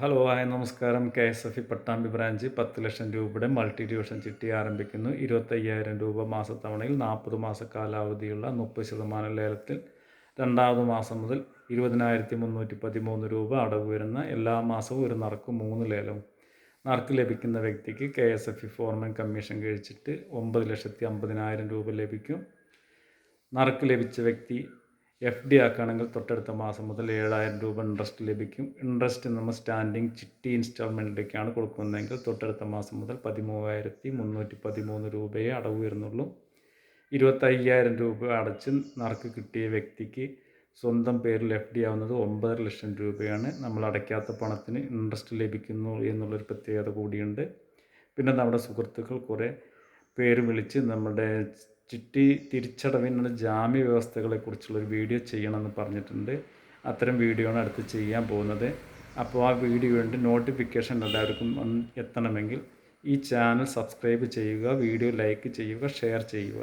Hello hi നമസ്കാരം. K S F E Pattambi branch പത്ത് ലക്ഷം രൂപയുടെ മൾട്ടി ഡിവിഷൻ ചിട്ടി ആരംഭിക്കുന്നു. ഇരുപത്തയ്യായിരം രൂപ മാസത്തവണയിൽ നാൽപ്പത് മാസ കാലാവധിയുള്ള മുപ്പത് ശതമാനം ലേലത്തിൽ രണ്ടാമത് മാസം മുതൽ ഇരുപതിനായിരത്തി മുന്നൂറ്റി പതിമൂന്ന് രൂപ അടവ് വരുന്ന എല്ലാ മാസവും ഒരു നറുക്ക് മൂന്ന് ലേലവും. നറുക്ക് ലഭിക്കുന്ന വ്യക്തിക്ക് K S F E foreman commission കഴിച്ചിട്ട് ഒമ്പത് ലക്ഷത്തി അമ്പതിനായിരം രൂപ ലഭിക്കും. നറുക്ക് ലഭിച്ച വ്യക്തി എഫ് ഡി ആക്കുകയാണെങ്കിൽ തൊട്ടടുത്ത മാസം മുതൽ ഏഴായിരം രൂപ ഇൻട്രസ്റ്റ് ലഭിക്കും. ഇൻട്രസ്റ്റ് നമ്മൾ സ്റ്റാൻഡിങ് ചിട്ടി ഇൻസ്റ്റാൾമെന്റിലേക്കാണ് കൊടുക്കുന്നതെങ്കിൽ തൊട്ടടുത്ത മാസം മുതൽ പതിമൂവായിരത്തി മുന്നൂറ്റി പതിമൂന്ന് രൂപയെ അടവ് വരുന്നുള്ളൂ. ഇരുപത്തയ്യായിരം രൂപ അടച്ച് നറുക്ക് കിട്ടിയ വ്യക്തിക്ക് സ്വന്തം പേരിൽ എഫ് ഡി ആവുന്നത് ഒമ്പതര ലക്ഷം രൂപയാണ്. നമ്മൾ അടയ്ക്കാത്ത പണത്തിന് ഇൻട്രസ്റ്റ് ലഭിക്കുന്നു എന്നുള്ളൊരു പ്രത്യേകത കൂടിയുണ്ട്. പിന്നെ നമ്മുടെ സുഹൃത്തുക്കൾ കുറേ പേര് വിളിച്ച് നമ്മുടെ ചിട്ടി തിരിച്ചടവിനുള്ള ജാമ്യ വ്യവസ്ഥകളെക്കുറിച്ചുള്ളൊരു വീഡിയോ ചെയ്യണമെന്ന് പറഞ്ഞിട്ടുണ്ട്. അത്തരം വീഡിയോ ആണ് അടുത്ത് ചെയ്യാൻ പോകുന്നത്. അപ്പോൾ ആ വീഡിയോയുടെ നോട്ടിഫിക്കേഷൻ എല്ലാവർക്കും എത്തണമെങ്കിൽ ഈ ചാനൽ സബ്സ്ക്രൈബ് ചെയ്യുക വീഡിയോ ലൈക്ക് ചെയ്യുക ഷെയർ ചെയ്യുക.